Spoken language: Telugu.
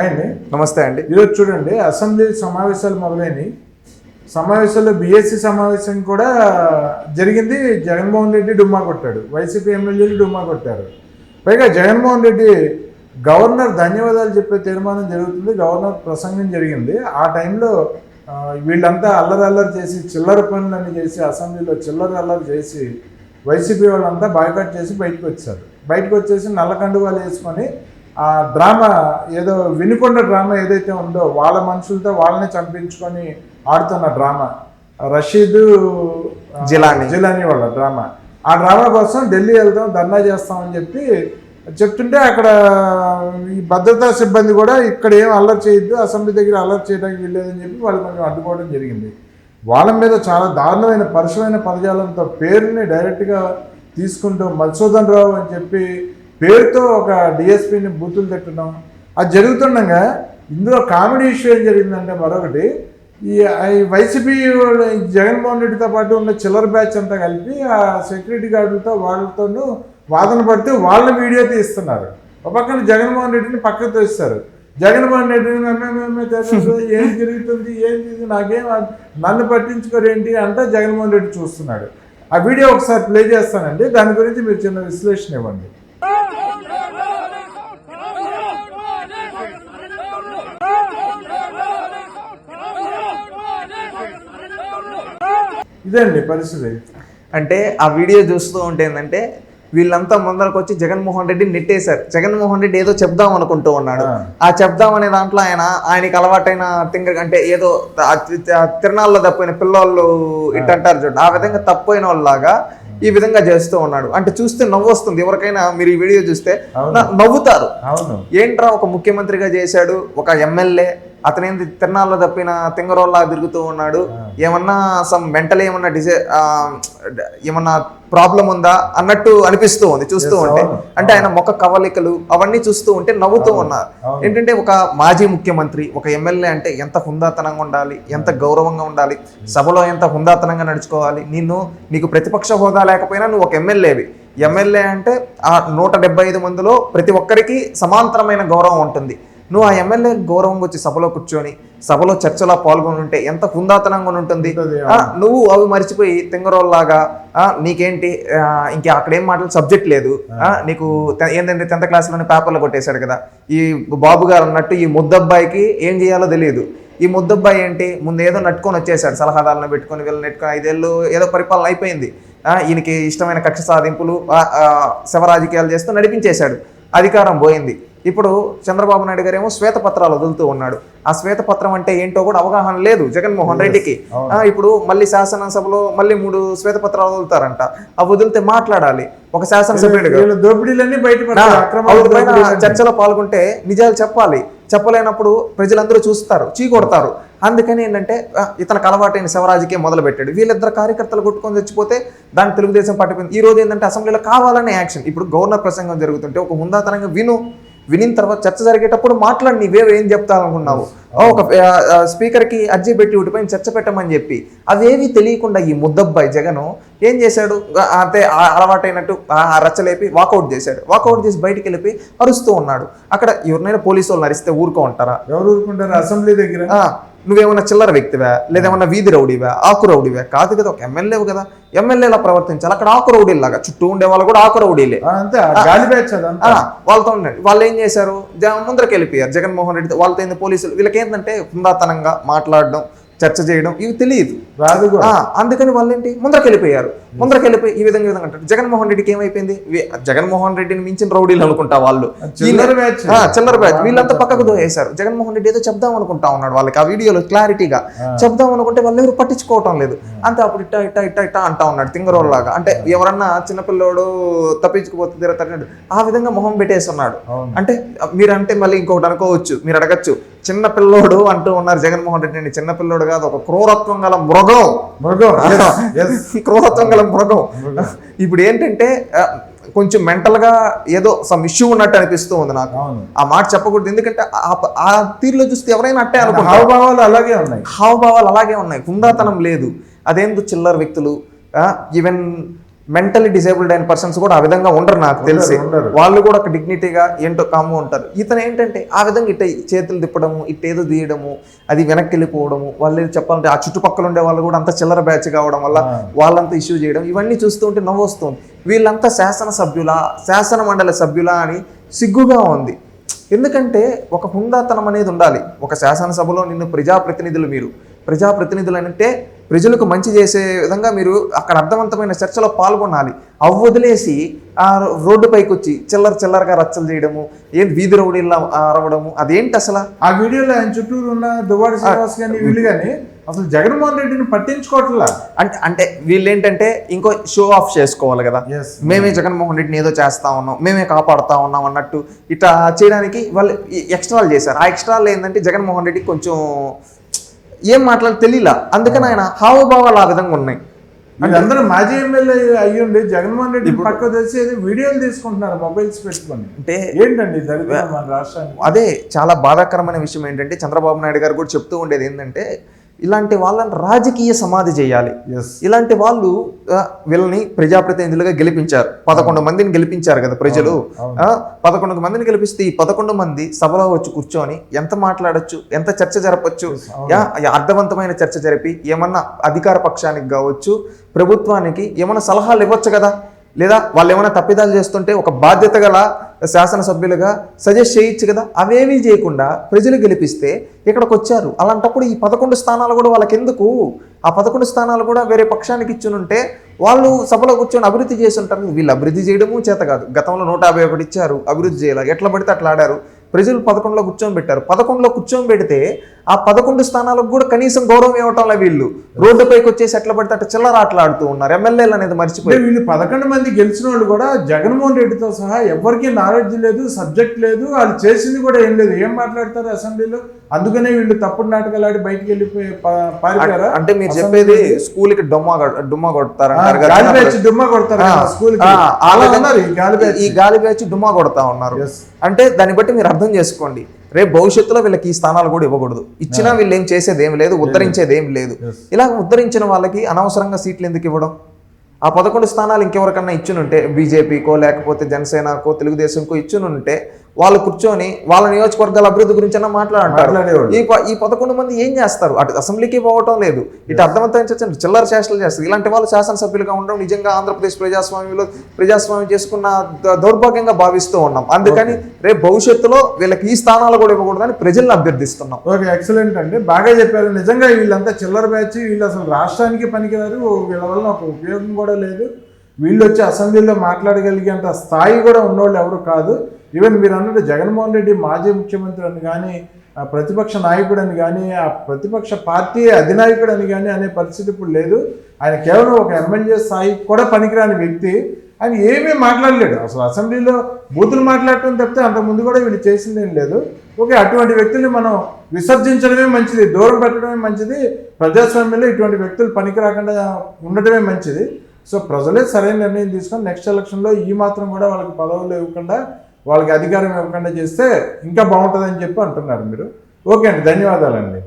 అండి. నమస్తే అండి. ఈరోజు చూడండి అసెంబ్లీ సమావేశాలు మొదలైనవి సమావేశాల్లో బీఎస్సీ సమావేశం కూడా జరిగింది. జగన్మోహన్ రెడ్డి డుమ్మా కొట్టాడు. వైసీపీ ఎమ్మెల్యేలు డుమ్మా కొట్టారు. పైగా జగన్మోహన్ రెడ్డి గవర్నర్ ధన్యవాదాలు చెప్పే తీర్మానం జరుగుతుంది. గవర్నర్ ప్రసంగం జరిగింది. ఆ టైంలో వీళ్ళంతా అల్లరి అల్లరి చేసి చిల్లర పనులన్నీ చేసి అసెంబ్లీలో చిల్లర అల్లరి చేసి వైసీపీ వాళ్ళంతా బాయ్కాట్ చేసి బయటకు వచ్చారు బయటకు వచ్చేసి నల్ల కండువాలు వేసుకొని ఆ డ్రామా ఏదో వినుకొండ డ్రామా ఏదైతే ఉందో వాళ్ళ మనుషులతో వాళ్ళని చంపించుకొని ఆడుతున్న డ్రామా. రషీద్ జిలానీ. జిలానీ వాళ్ళ డ్రామా. ఆ డ్రామా కోసం ఢిల్లీ వెళ్తాం ధర్నా చేస్తామని చెప్పి చెప్తుంటే అక్కడ ఈ భద్రతా సిబ్బంది కూడా ఇక్కడ ఏం అల్లరి చేయొద్దు అసెంబ్లీ దగ్గర అల్లరి చేయడానికి వీల్లేదని చెప్పి వాళ్ళు కొంచెం అడ్డుకోవడం జరిగింది. వాళ్ళ మీద చాలా దారుణమైన పరుషమైన పదజాలంతో పేరుని డైరెక్ట్గా తీసుకుంటూ మధుసూదన్ రావు అని చెప్పి పేరుతో ఒక డిఎస్పీని బూతులు తిట్టడం. అది జరుగుతుండగా ఇందులో కామెడీ ఇష్యూ ఏం జరిగిందంటే మరొకటి ఈ వైసీపీ జగన్మోహన్ రెడ్డితో పాటు ఉన్న చిల్లర బ్యాచ్ అంతా కలిపి ఆ సెక్యూరిటీ గార్డులతో వాళ్ళతోనూ వాదన పడితే వాళ్ళ వీడియో తీస్తున్నారు. ఒక పక్కన జగన్మోహన్ రెడ్డిని పక్కకు తీస్తారు జగన్మోహన్ రెడ్డిని "మే- తెలుసు, ఏం జరుగుతుంది ఏం ఇది నాకేం నన్ను పట్టించుకోరేంటి అంటే జగన్మోహన్ రెడ్డి చూస్తున్నాడు. ఆ వీడియో ఒకసారి ప్లే చేస్తానండి. దాని గురించి మీరు చిన్న విశ్లేషణ ఇవ్వండి. ఇదండి పరిస్థితి. అంటే ఆ వీడియో చూస్తూ ఉంటే ఏంటంటే వీళ్ళంతా ముందరకు వచ్చి జగన్మోహన్ రెడ్డి నెట్టేశారు. జగన్మోహన్ రెడ్డి ఏదో చెప్దాం అనుకుంటూ ఉన్నాడు. ఆ. చెప్దాం అనే దాంట్లో ఆయన ఆయనకి అలవాటైన తింగ అంటే ఏదో తిరణాల్లో తప్పిన పిల్లోళ్ళు ఇట్టంటారు చూడండి ఆ విధంగా తప్పైన వాళ్ళలాగా ఈ విధంగా చేస్తూ ఉన్నాడు. అంటే చూస్తే నవ్వు వస్తుంది ఎవరికైనా మీరు ఈ వీడియో చూస్తే నవ్వుతారు. ఏంట్రా ఒక ముఖ్యమంత్రిగా చేశాడు? ఒక ఎమ్మెల్యే? అతనేంది తిరణాల్లో తప్పిన తింగరోల్లా తిరుగుతూ ఉన్నాడు. ఏమన్నా సమ్ మెంటల్ ఏమన్నా ఆ, ఏమన్నా ప్రాబ్లం ఉందా అన్నట్టు అనిపిస్తూ ఉంది చూస్తూ ఉంటే. అంటే ఆయన ముఖ కవలికలు అవన్నీ చూస్తూ ఉంటే నవ్వుతూ ఉన్నారు. ఏంటంటే ఒక మాజీ ముఖ్యమంత్రి ఒక ఎమ్మెల్యే అంటే ఎంత హుందాతనంగా ఉండాలి ఎంత గౌరవంగా ఉండాలి సభలో ఎంత హుందాతనంగా నడుచుకోవాలి నిన్ను నీకు ప్రతిపక్ష హోదా లేకపోయినా నువ్వు ఒక ఎమ్మెల్యేవి. ఎమ్మెల్యే అంటే ఆ నూట డెబ్బై ఐదు మందిలో ప్రతి ఒక్కరికి సమాంతరమైన గౌరవం ఉంటుంది. నువ్వు ఆ ఎమ్మెల్యే గౌరవంగా వచ్చి సభలో కూర్చొని సభలో చర్చలో పాల్గొని ఉంటే ఎంత హుందాతనంగా ఉంటుంది నువ్వు అవి మర్చిపోయి తింగరోల్లాగా నీకేంటి ఇంకా అక్కడ మాటలు సబ్జెక్ట్ లేదు. నీకు ఏంటంటే టెన్త్ క్లాస్లోనే పేపర్లు కొట్టేశాడు కదా. ఈ బాబు గారు అన్నట్టు ఈ ముద్దబ్బాయికి ఏం చేయాలో తెలియదు. ఈ ముద్దబ్బాయి ఏంటి ముందు ఏదో నట్టుకొని వచ్చేసాడు సలహాదారులను పెట్టుకొని వీళ్ళు నెట్టుకొని ఐదేళ్ళు ఏదో పరిపాలన అయిపోయింది. ఈయనకి ఇష్టమైన కక్ష సాధింపులు ఆ, ఆ, శవ రాజకీయాలు చేస్తూ నడిపించేశాడు. అధికారం పోయింది. ఇప్పుడు చంద్రబాబు నాయుడు గారు ఏమో శ్వేతపత్రాలు వదులుతూ ఉన్నాడు. ఆ శ్వేతపత్రం అంటే ఏంటో కూడా అవగాహన లేదు జగన్మోహన్ రెడ్డికి. ఆ, ఇప్పుడు మళ్ళీ శాసనసభలో మళ్ళీ మూడు శ్వేతపత్రాలు వదులుతారంట. అవి వదిలితే మాట్లాడాలి. ఒక దోపిడీలన్నీ పైన దోపిడీలన్నీ. చర్చలో పాల్గొంటే నిజాలు చెప్పాలి. చెప్పలేనప్పుడు ప్రజలందరూ చూస్తారు చీకొడతారు. అందుకని ఏంటంటే ఆ, ఇతనికి అలవాటైన శివరాజుకే మొదలు పెట్టాడు వీళ్ళిద్దరు కార్యకర్తలు కొట్టుకొని చచ్చిపోతే దాన్ని తెలుగుదేశం పట్టిపోయింది ఈ రోజు ఏంటంటే అసెంబ్లీలో కావాలనే యాక్షన్. ఇప్పుడు గవర్నర్ ప్రసంగం జరుగుతుంటే ఒక హుందాతనంగా విను. వినిన తర్వాత చర్చ జరిగేటప్పుడు మాట్లాడి నీవే ఏం చెప్తాలనుకున్నావు ఓ, ఒక స్పీకర్కి అర్జీ పెట్టి ఉడిపోయిన చర్చ పెట్టమని చెప్పి. అవేవి తెలియకుండా ఈ ముద్దబ్బాయి జగను ఏం చేశాడు? అంతే ఆ అలవాటైనట్టు రచ్చలేపి వాకౌట్ చేశాడు. వాకౌట్ చేసి బయటికి వెళ్ళిపోయి అరుస్తూ ఉన్నాడు. అక్కడ ఎవరినైనా పోలీసు వాళ్ళు అరిస్తే ఊరుకో ఉంటారా ఎవరు ఊరుకుంటారు? అసెంబ్లీ దగ్గర? నువ్వేమన్నా చిల్లర వ్యక్తివా? లేదేమన్నా వీధి రౌడీవా? ఆకు రౌడీవా? కాదు కదా ఒక ఎమ్మెల్యేవు కదా. ఎమ్మెల్యేలా ప్రవర్తించాలి. అక్కడ ఆకు రౌడీలాగా చుట్టూ ఉండే వాళ్ళు కూడా ఆకు రౌడీలే. వాళ్ళతో ఉండండి. వాళ్ళు ఏం చేశారు? జ- ముందరికి వెళ్ళిపోయారు జగన్మోహన్ రెడ్డి వాళ్ళతో ఏంది? పోలీసులు. వీళ్ళకి ఏంటంటే హుందాతనంగా మాట్లాడడం చర్చ చేయడం ఇవి తెలియదు. రాదు అందుకని వాళ్ళు ఏంటి ముందరికి వెళ్ళిపోయారు ముందరికి వెళ్ళిపోయి ఈ విధంగా విధంగా అంటారు. జగన్మోహన్ రెడ్డికి ఏమైపోయింది? జగన్మోహన్ రెడ్డిని మించిన రౌడీలు అనుకుంటా వాళ్ళు. చిల్లర బ్యాచ్. వీళ్ళంతా పక్కకు దోయేశారు జగన్మోహన్ రెడ్డి ఏదో చెప్దాం అనుకుంటా ఉన్నాడు వాళ్ళకి ఆ వీడియోలో క్లారిటీగా. చెప్దాం అనుకుంటే వాళ్ళు ఎవరు పట్టించుకోవటం లేదు. అంతే అప్పుడు ఇట్టా ఇట్టా ఇట్టా ఇట్టా అంటా ఉన్నాడు తింగరోల్లాగా అంటే ఎవరన్నా చిన్నపిల్లోడు తప్పించుకుపోతే తిరగతాడు ఆ విధంగా మొహం పెట్టేసి ఉన్నాడు అవును. అంటే మీరంటే మళ్ళీ ఇంకొకటి అనుకోవచ్చు. మీరు అడగచ్చు. చిన్న పిల్లోడు అంటూ ఉన్నారు జగన్మోహన్ రెడ్డి చిన్న పిల్లోడు కాదు ఒక క్రూరత్వం గల మృగం. మృగం. క్రూరత్వం గల మృగం. ఇప్పుడు ఏంటంటే కొంచెం మెంటల్గా ఏదో సమ్ ఇష్యూ ఉన్నట్టు అనిపిస్తూ ఉంది నాకు. ఆ మాట చెప్పకూడదు. ఎందుకంటే ఆ- తీరులో చూస్తే ఎవరైనా అట్టే అనుకుంటారు. హావభావాలు అలాగే ఉన్నాయి. హావభావాలు అలాగే ఉన్నాయి. హుందాతనం లేదు. అదేందు చిల్లర వ్యక్తులు ఈవెన్ మెంటలీ డిసేబుల్డ్ అయిన పర్సన్స్ కూడా ఆ విధంగా ఉండరు నాకు తెలిసి. వాళ్ళు కూడా ఒక డిగ్నిటీగా ఏంటో కాము ఉంటారు. ఇతను ఏంటంటే ఆ విధంగా ఇట్ట చేతులు తిప్పడము ఇట్టేదో తీయడము అది వెనక్కి వెళ్ళిపోవడము వాళ్ళు చెప్పాలంటే ఆ చుట్టుపక్కల ఉండే వాళ్ళు కూడా అంత చిల్లర బ్యాచ్ కావడం వల్ల వాళ్ళంతా ఇష్యూ చేయడం ఇవన్నీ చూస్తూ ఉంటే నవ్వు వస్తుంది వీళ్ళంతా శాసన సభ్యులా శాసన మండలి సభ్యులా అని సిగ్గుగా ఉంది. ఎందుకంటే ఒక హుందాతనం అనేది ఉండాలి. ఒక శాసనసభలో నిన్ను ప్రజాప్రతినిధులు మీరు. ప్రజాప్రతినిధులు అంటే ప్రజలకు మంచి చేసే విధంగా మీరు అక్కడ అర్థవంతమైన చర్చలో పాల్గొనాలి. అవి వదిలేసి ఆ రోడ్డు పైకి వచ్చి చిల్లర చిల్లరగా రచ్చలు చేయడము ఏం వీధి రౌడీలా అరవడము అదేంటి అసలు? ఆ వీడియోలో ఆయన చుట్టూరు ఉన్న దువ్వాడి శ్రీనివాస్ కానీ వీళ్ళు కానీ అసలు జగన్మోహన్ రెడ్డిని పట్టించుకోవట్లా? అంటే అంటే వీళ్ళు ఏంటంటే ఇంకో షో ఆఫ్ చేసుకోవాలి కదా. మేమే జగన్మోహన్ రెడ్డిని ఏదో చేస్తా ఉన్నాం మేమే కాపాడుతా ఉన్నాం అన్నట్టు ఇట్లా చేయడానికి వాళ్ళు ఎక్స్ట్రాలు చేశారు. ఆ ఎక్స్ట్రాలు ఏంటంటే జగన్మోహన్ రెడ్డికి కొంచెం ఏం మాట్లాడి తెలియలా అందుకని ఆయన హావభావాలు ఆ విధంగా ఉన్నాయి. వీళ్ళందరూ మాజీ ఎమ్మెల్యే అయ్యుండి జగన్మోహన్ రెడ్డి పక్క తెలిసి ఏదో వీడియోలు తీసుకుంటున్నారు మొబైల్స్ పెట్టుకొని. అంటే ఏంటండి మన రాష్ట్రానికి? అదే చాలా బాధాకరమైన విషయం ఏంటంటే చంద్రబాబు నాయుడు గారు కూడా చెప్తూ ఉండేది ఏంటంటే ఇలాంటి వాళ్ళని రాజకీయ సమాధి చేయాలి. ఇలాంటి వాళ్ళు వీళ్ళని ప్రజాప్రతినిధులుగా గెలిపించారు. పదకొండు మందిని గెలిపించారు కదా ప్రజలు. పదకొండు మందిని గెలిపిస్తే ఈ పదకొండు మంది సభలో వచ్చి కూర్చొని ఎంత మాట్లాడొచ్చు ఎంత చర్చ జరపచ్చు? అర్థవంతమైన చర్చ జరిపి ఏమన్నా అధికార పక్షానికి కావచ్చు ప్రభుత్వానికి ఏమన్నా సలహాలు ఇవ్వచ్చు కదా? లేదా వాళ్ళు ఏమైనా తప్పిదాలు చేస్తుంటే ఒక బాధ్యత గల శాసనసభ్యులుగా సజెస్ట్ చేయొచ్చు కదా? అవేమీ చేయకుండా ప్రజలు గెలిపిస్తే ఇక్కడికి వచ్చారు అలాంటప్పుడు ఈ పదకొండు స్థానాలు కూడా వాళ్ళకి ఎందుకు ఆ పదకొండు స్థానాలు కూడా వేరే పక్షానికి ఇచ్చునుంటే వాళ్ళు సభలో కూర్చొని అభివృద్ధి చేసి ఉంటారు. వీళ్ళు అభివృద్ధి చేయడము చేత కాదు. గతంలో నూట యాభై ఒకటి ఇచ్చారు. అభివృద్ధి చేయాలి ఎట్లా పడితే అట్లా ఆడారు. ప్రజలు పదకొండులో కూర్చొని పెట్టారు. పదకొండులో కూర్చొని పెడితే ఆ పదకొండు స్థానాలకు కూడా కనీసం గౌరవం ఇవ్వటంలో వీళ్ళు. రోడ్డుపైకి వచ్చేసి ఎట్లా పడితే అట్లా చిల్లర ఆటలాడుతూ ఉన్నారు. ఎమ్మెల్యేలు అనేది మర్చిపోయి వీళ్ళు పదకొండు మంది గెలిచిన వాళ్ళు కూడా జగన్మోహన్ రెడ్డితో సహా ఎవరికి నాలెడ్జ్ లేదు సబ్జెక్ట్ లేదు వాళ్ళు చేసింది కూడా ఏం లేదు. ఏం మాట్లాడతారు అసెంబ్లీలో? అందుకనే వీళ్ళు తప్పుడు నాటకాలు ఆడి బయటికి వెళ్ళిపోయి పారిపోయారా? అంటే మీరు చెప్పేది స్కూల్కి డుమ్మా డుమ్మా కొడతారు. గాలి బ్యాచ్ డుమ్మా కొడతారు స్కూల్ ఈ గాలి బ్యాచ్ డుమ్మా కొడతా ఉన్నారు. అంటే దాన్ని బట్టి మీరు అర్థం చేసుకోండి. రేపు భవిష్యత్తులో వీళ్ళకి ఈ స్థానాలు కూడా ఇవ్వకూడదు. ఇచ్చినా వీళ్ళు ఏం చేసేది ఏం లేదు. ఉద్ధరించేది ఏం లేదు. ఇలా ఉద్ధరించిన వాళ్ళకి అనవసరంగా సీట్లు ఎందుకు ఇవ్వడం? ఆ పదకొండు స్థానాలు ఇంకెవరికన్నా ఇచ్చునుంటే బీజేపీకో లేకపోతే జనసేనకో తెలుగుదేశంకో ఇచ్చునుంటే వాళ్ళు కూర్చొని వాళ్ళ నియోజకవర్గాల అభివృద్ధి గురించి అన్న మాట్లాడంటారు. ఈ ఈ పదకొండు మంది ఏం చేస్తారు? అటు అసెంబ్లీకి పోవటం లేదు. ఇటు అర్థవంతమైన చర్చ చిల్లర చేష్టలు చేస్తారు. ఇలాంటి వాళ్ళు శాసనసభ్యులుగా ఉండడం నిజంగా ఆంధ్రప్రదేశ్ ప్రజాస్వామ్యంలో ప్రజాస్వామ్యం చేసుకున్న దౌర్భాగ్యంగా భావిస్తూ ఉన్నాం. అందుకని రేపు భవిష్యత్తులో వీళ్ళకి ఈ స్థానాలు కూడా ఇవ్వకూడదని ప్రజల్ని అభ్యర్థిస్తున్నాం. ఓకే ఎక్సలెంట్ అండి. బాగా చెప్పారు. నిజంగా వీళ్ళంతా చిల్లర బ్యాచ్ వీళ్ళు అసలు రాష్ట్రానికి పనికిరారు. వీళ్ళ వల్ల ఒక ఉపయోగం కూడా లేదు. వీళ్ళు వచ్చి అసెంబ్లీలో మాట్లాడగలిగేంత స్థాయి కూడా ఉన్నోళ్ళు ఎవరు కాదు. ఈవెన్ మీరు అన్నట్టు జగన్మోహన్ రెడ్డి మాజీ ముఖ్యమంత్రి అని కానీ ఆ ప్రతిపక్ష నాయకుడు అని కానీ ఆ ప్రతిపక్ష పార్టీ అధినాయకుడు అని కానీ అనే పరిస్థితి ఇప్పుడు లేదు. ఆయన కేవలం ఒక ఎమ్మెల్యే స్థాయికి కూడా పనికిరాని వ్యక్తి. ఆయన ఏమీ మాట్లాడలేడు. అసలు అసెంబ్లీలో బూతులు మాట్లాడటం తప్పితే అంత ముందు కూడా వీళ్ళు చేసిందేం లేదు. ఓకే అటువంటి వ్యక్తుల్ని మనం విసర్జించడమే మంచిది దూరం పెట్టడమే మంచిది ప్రజాస్వామ్యంలో ఇటువంటి వ్యక్తులు పనికి రాకుండా ఉండటమే మంచిది. సో ప్రజలే సరైన నిర్ణయం తీసుకొని నెక్స్ట్ ఎలక్షన్లో ఈ మాత్రం కూడా వాళ్ళకి పదవులు ఇవ్వకుండా వాళ్ళకి అధికారం ఇవ్వకుండా చేస్తే ఇంకా బాగుంటుందని చెప్పి అంటున్నారు మీరు. ఓకే అండి ధన్యవాదాలండి.